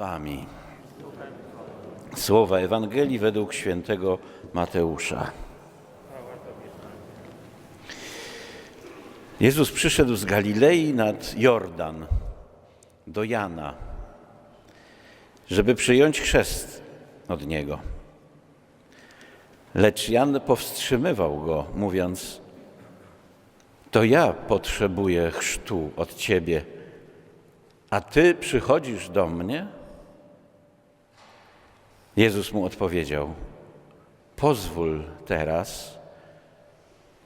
wami. Słowa Ewangelii według świętego Mateusza. Jezus przyszedł z Galilei nad Jordan do Jana, żeby przyjąć chrzest od niego. Lecz Jan powstrzymywał go, mówiąc: To ja potrzebuję chrztu od ciebie, a ty przychodzisz do mnie? Jezus mu odpowiedział: Pozwól teraz,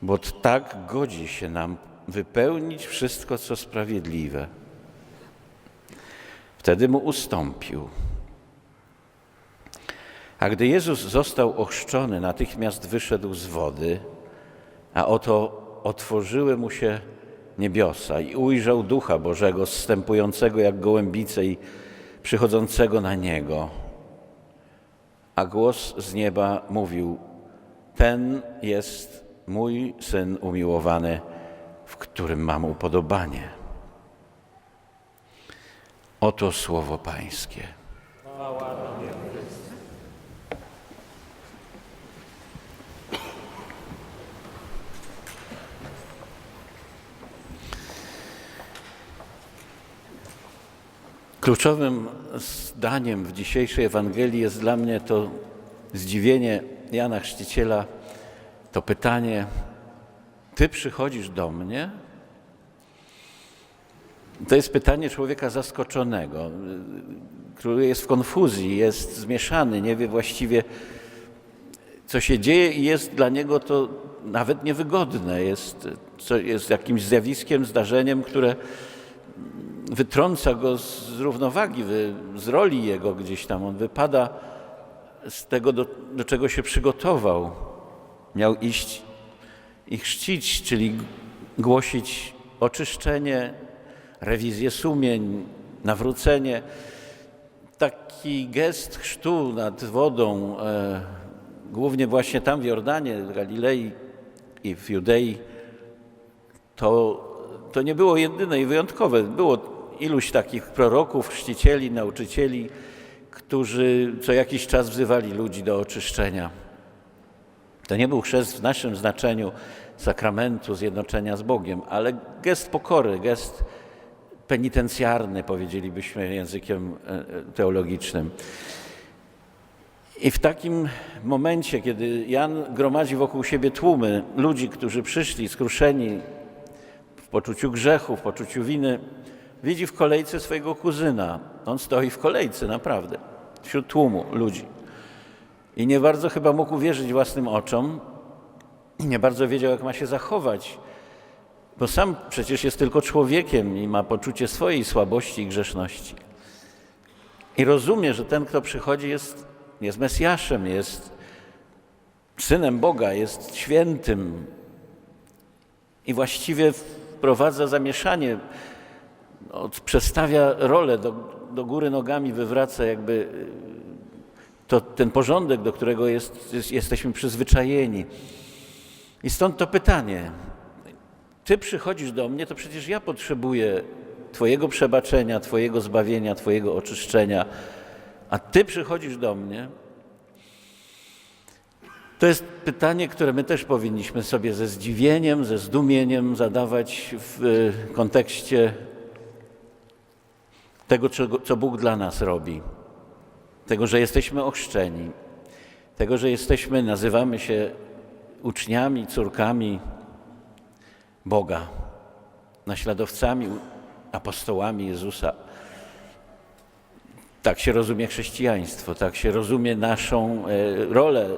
bo tak godzi się nam wypełnić wszystko, co sprawiedliwe. Wtedy mu ustąpił. A gdy Jezus został ochrzczony, natychmiast wyszedł z wody, a oto otworzyły mu się niebiosa i ujrzał Ducha Bożego zstępującego jak gołębice i przychodzącego na niego. A głos z nieba mówił: Ten jest mój syn umiłowany, w którym mam upodobanie. Oto słowo Pańskie. Kluczowym zdaniem w dzisiejszej Ewangelii jest dla mnie to zdziwienie Jana Chrzciciela, to pytanie: Ty przychodzisz do mnie? To jest pytanie człowieka zaskoczonego, który jest w konfuzji, jest zmieszany, nie wie właściwie, co się dzieje, i jest dla niego to nawet niewygodne, jest, co, jest jakimś zjawiskiem, zdarzeniem, które wytrąca go z równowagi, z roli jego gdzieś tam. On wypada z tego, do, do czego się przygotował. Miał iść i chrzcić, czyli głosić oczyszczenie, rewizję sumień, nawrócenie. Taki gest chrztu nad wodą, e, głównie właśnie tam w Jordanie, w Galilei i w Judei, to, to nie było jedyne i wyjątkowe. Było iluś takich proroków, chrzcicieli, nauczycieli, którzy co jakiś czas wzywali ludzi do oczyszczenia. To nie był chrzest w naszym znaczeniu sakramentu zjednoczenia z Bogiem, ale gest pokory, gest penitencjarny, powiedzielibyśmy językiem teologicznym. I w takim momencie, kiedy Jan gromadzi wokół siebie tłumy ludzi, którzy przyszli skruszeni poczuciu grzechu, w poczuciu winy, widzi w kolejce swojego kuzyna. On stoi w kolejce, naprawdę, wśród tłumu ludzi. I nie bardzo chyba mógł uwierzyć własnym oczom, nie bardzo wiedział, jak ma się zachować, bo sam przecież jest tylko człowiekiem i ma poczucie swojej słabości i grzeszności. I rozumie, że ten, kto przychodzi, jest, jest Mesjaszem, jest synem Boga, jest świętym i właściwie wprowadza zamieszanie no, przestawia rolę do, do góry nogami, wywraca jakby y, to, ten porządek, do którego jest, jest, jesteśmy przyzwyczajeni. I stąd to pytanie. Ty przychodzisz do mnie, to przecież ja potrzebuję Twojego przebaczenia, Twojego zbawienia, Twojego oczyszczenia, a Ty przychodzisz do mnie. To jest pytanie, które my też powinniśmy sobie ze zdziwieniem, ze zdumieniem zadawać w y, kontekście tego, co Bóg dla nas robi, tego, że jesteśmy ochrzczeni, tego, że jesteśmy, nazywamy się uczniami, córkami Boga, naśladowcami, apostołami Jezusa. Tak się rozumie chrześcijaństwo, tak się rozumie naszą e, rolę,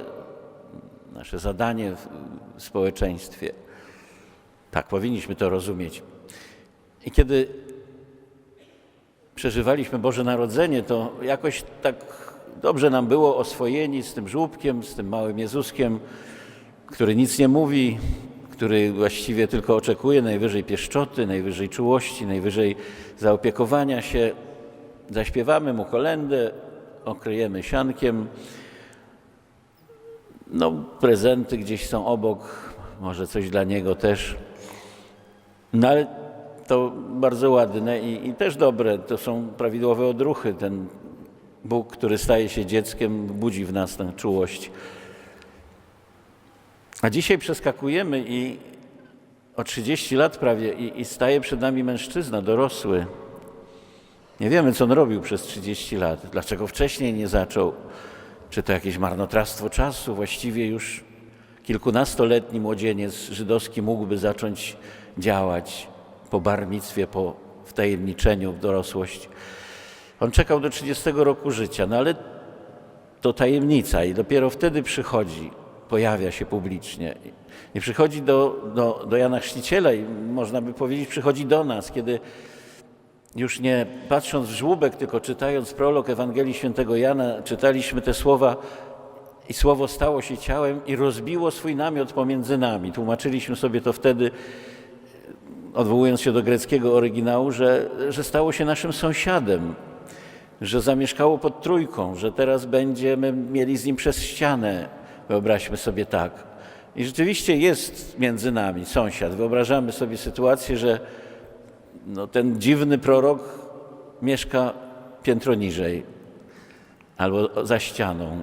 nasze zadanie w społeczeństwie. Tak powinniśmy to rozumieć. I kiedy przeżywaliśmy Boże Narodzenie, to jakoś tak dobrze nam było oswojeni z tym żłóbkiem, z tym małym Jezuskiem, który nic nie mówi, który właściwie tylko oczekuje najwyżej pieszczoty, najwyżej czułości, najwyżej zaopiekowania się. Zaśpiewamy mu kolendę, okryjemy siankiem. No, prezenty gdzieś są obok, może coś dla niego też. No ale to bardzo ładne i, i, też dobre. To są prawidłowe odruchy. Ten Bóg, który staje się dzieckiem, budzi w nas tę czułość. A dzisiaj przeskakujemy i o 30 lat prawie i, i staje przed nami mężczyzna dorosły. Nie wiemy, co on robił przez 30 lat, dlaczego wcześniej nie zaczął. Czy to jakieś marnotrawstwo czasu? Właściwie już kilkunastoletni młodzieniec żydowski mógłby zacząć działać po barmictwie, po wtajemniczeniu w dorosłość. On czekał do 30 roku życia, no ale to tajemnica i dopiero wtedy przychodzi, pojawia się publicznie. Nie przychodzi do, do, do Jana Chrzciciela i można by powiedzieć, przychodzi do nas, kiedy już nie patrząc w żłóbek, tylko czytając prolog Ewangelii Świętego Jana, czytaliśmy te słowa i słowo stało się ciałem i rozbiło swój namiot pomiędzy nami. Tłumaczyliśmy sobie to wtedy, odwołując się do greckiego oryginału, że, że stało się naszym sąsiadem, że zamieszkało pod trójką, że teraz będziemy mieli z nim przez ścianę. Wyobraźmy sobie tak. I rzeczywiście jest między nami sąsiad. Wyobrażamy sobie sytuację, że no, ten dziwny prorok mieszka piętro niżej albo za ścianą.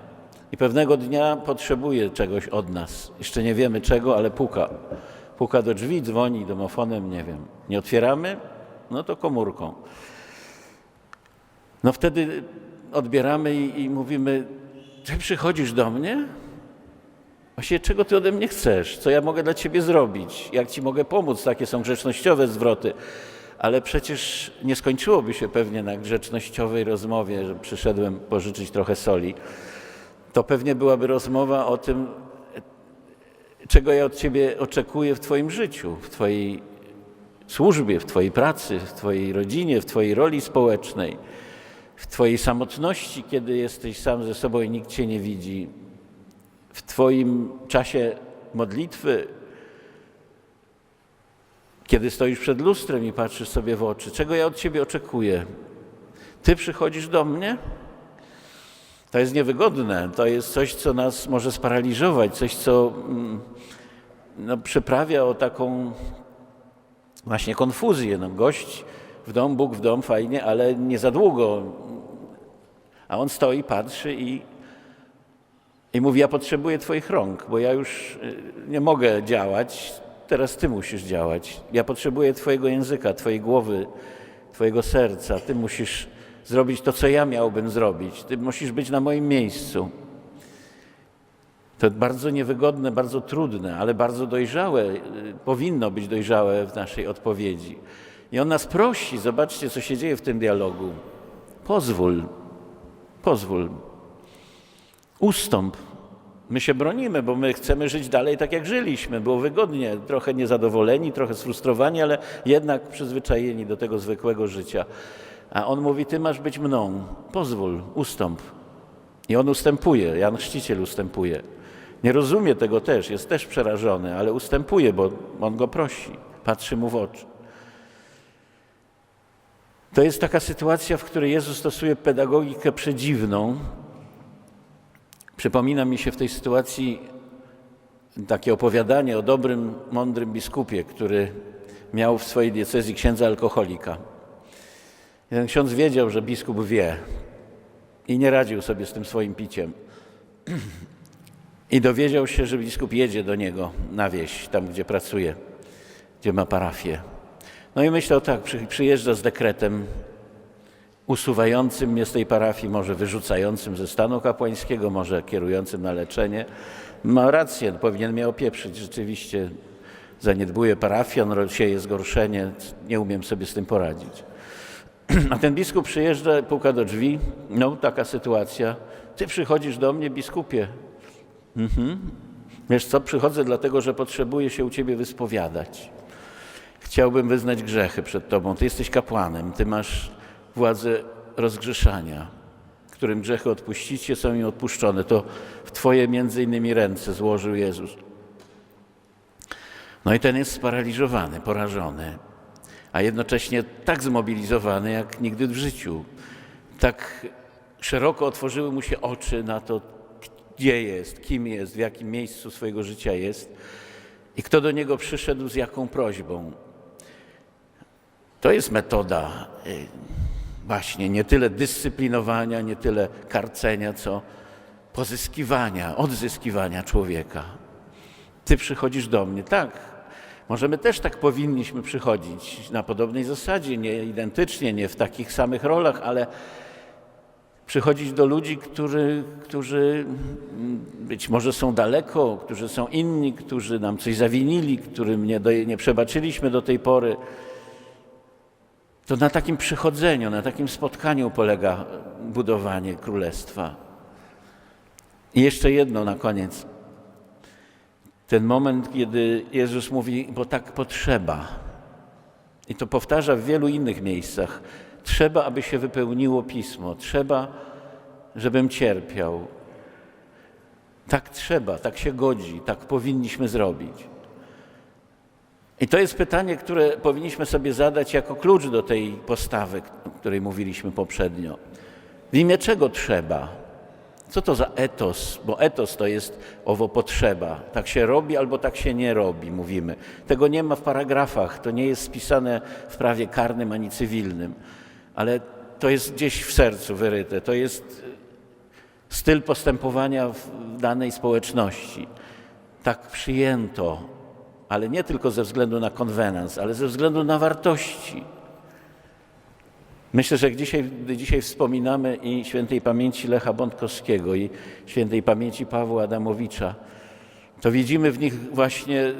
I pewnego dnia potrzebuje czegoś od nas. Jeszcze nie wiemy czego, ale puka. Puka do drzwi, dzwoni domofonem, nie wiem. Nie otwieramy? No to komórką. No wtedy odbieramy i, i mówimy: Ty przychodzisz do mnie? Właściwie czego ty ode mnie chcesz? Co ja mogę dla ciebie zrobić? Jak ci mogę pomóc? Takie są grzecznościowe zwroty. Ale przecież nie skończyłoby się pewnie na grzecznościowej rozmowie, że przyszedłem pożyczyć trochę soli. To pewnie byłaby rozmowa o tym, czego ja od ciebie oczekuję w twoim życiu, w twojej służbie, w twojej pracy, w twojej rodzinie, w twojej roli społecznej, w twojej samotności, kiedy jesteś sam ze sobą i nikt cię nie widzi, w twoim czasie modlitwy, kiedy stoisz przed lustrem i patrzysz sobie w oczy, czego ja od ciebie oczekuję? Ty przychodzisz do mnie? To jest niewygodne, to jest coś, co nas może sparaliżować, coś, co mm, no, przyprawia o taką właśnie konfuzję. No, gość w dom, Bóg w dom, fajnie, ale nie za długo. A on stoi, patrzy i, i mówi: Ja potrzebuję Twoich rąk, bo ja już y, nie mogę działać, teraz Ty musisz działać. Ja potrzebuję Twojego języka, Twojej głowy, Twojego serca. Ty musisz zrobić to, co ja miałbym zrobić. Ty musisz być na moim miejscu. To bardzo niewygodne, bardzo trudne, ale bardzo dojrzałe, y, powinno być dojrzałe w naszej odpowiedzi. I on nas prosi, zobaczcie, co się dzieje w tym dialogu. Pozwól, pozwól, ustąp. My się bronimy, bo my chcemy żyć dalej tak, jak żyliśmy. Było wygodnie, trochę niezadowoleni, trochę sfrustrowani, ale jednak przyzwyczajeni do tego zwykłego życia. A on mówi: Ty masz być mną, pozwól, ustąp. I on ustępuje, Jan Chrzciciel ustępuje. Nie rozumie tego też, jest też przerażony, ale ustępuje, bo on go prosi, patrzy mu w oczy. To jest taka sytuacja, w której Jezus stosuje pedagogikę przedziwną. Przypomina mi się w tej sytuacji takie opowiadanie o dobrym, mądrym biskupie, który miał w swojej diecezji księdza alkoholika. Jeden ksiądz wiedział, że biskup wie i nie radził sobie z tym swoim piciem. I dowiedział się, że biskup jedzie do niego na wieś, tam gdzie pracuje, gdzie ma parafię. No i myślał tak, przyjeżdża z dekretem usuwającym mnie z tej parafii, może wyrzucającym ze stanu kapłańskiego, może kierującym na leczenie. Ma rację, powinien mnie opieprzyć. Rzeczywiście zaniedbuje parafię, on sieje zgorszenie, nie umiem sobie z tym poradzić. A ten biskup przyjeżdża, puka do drzwi, no taka sytuacja. Ty przychodzisz do mnie, biskupie. Mhm. Wiesz co, przychodzę dlatego, że potrzebuję się u ciebie wyspowiadać. Chciałbym wyznać grzechy przed tobą. Ty jesteś kapłanem, ty masz władzę rozgrzeszania, którym grzechy odpuścicie, są im odpuszczone. To w twoje między innymi ręce złożył Jezus. No i ten jest sparaliżowany, porażony a jednocześnie tak zmobilizowany jak nigdy w życiu. Tak szeroko otworzyły mu się oczy na to, gdzie jest, kim jest, w jakim miejscu swojego życia jest i kto do niego przyszedł z jaką prośbą. To jest metoda y, właśnie nie tyle dyscyplinowania, nie tyle karcenia, co pozyskiwania, odzyskiwania człowieka. Ty przychodzisz do mnie. Tak, może my też tak powinniśmy przychodzić na podobnej zasadzie, nie identycznie, nie w takich samych rolach, ale przychodzić do ludzi, którzy, którzy być może są daleko, którzy są inni, którzy nam coś zawinili, którym nie, nie przebaczyliśmy do tej pory. To na takim przychodzeniu, na takim spotkaniu polega budowanie królestwa. I jeszcze jedno na koniec. Ten moment, kiedy Jezus mówi, bo tak potrzeba. I to powtarza w wielu innych miejscach. Trzeba, aby się wypełniło pismo. Trzeba, żebym cierpiał. Tak trzeba, tak się godzi, tak powinniśmy zrobić. I to jest pytanie, które powinniśmy sobie zadać jako klucz do tej postawy, o której mówiliśmy poprzednio. W imię czego trzeba? Co to za etos? Bo etos to jest owo potrzeba. Tak się robi albo tak się nie robi, mówimy. Tego nie ma w paragrafach, to nie jest spisane w prawie karnym ani cywilnym, ale to jest gdzieś w sercu wyryte. To jest styl postępowania w danej społeczności. Tak przyjęto, ale nie tylko ze względu na konwenans, ale ze względu na wartości. Myślę, że dzisiaj, gdy dzisiaj wspominamy i świętej pamięci Lecha Bątkowskiego i świętej pamięci Pawła Adamowicza, to widzimy w nich właśnie y,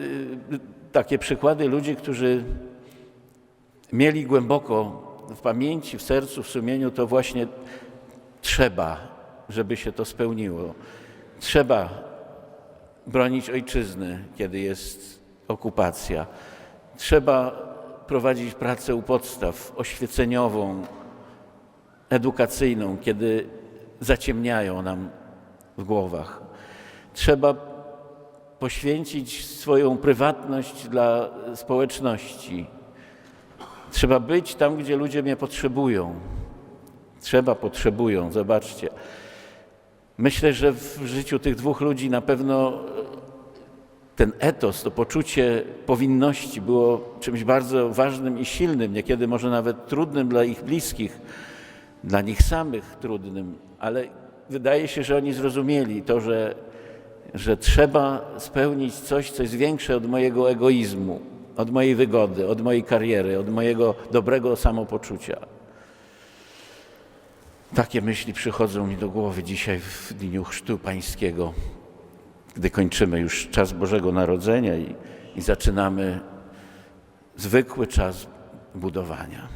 takie przykłady ludzi, którzy mieli głęboko w pamięci, w sercu, w sumieniu to właśnie trzeba, żeby się to spełniło. Trzeba bronić ojczyzny, kiedy jest okupacja. Trzeba prowadzić pracę u podstaw oświeceniową, edukacyjną, kiedy zaciemniają nam w głowach. Trzeba poświęcić swoją prywatność dla społeczności. Trzeba być tam, gdzie ludzie mnie potrzebują. Trzeba, potrzebują, zobaczcie. Myślę, że w życiu tych dwóch ludzi na pewno ten etos, to poczucie powinności było czymś bardzo ważnym i silnym, niekiedy może nawet trudnym dla ich bliskich, dla nich samych trudnym, ale wydaje się, że oni zrozumieli to, że, że trzeba spełnić coś, co jest większe od mojego egoizmu, od mojej wygody, od mojej kariery, od mojego dobrego samopoczucia. Takie myśli przychodzą mi do głowy dzisiaj w dniu Chrztu Pańskiego gdy kończymy już czas Bożego Narodzenia i, i zaczynamy zwykły czas budowania.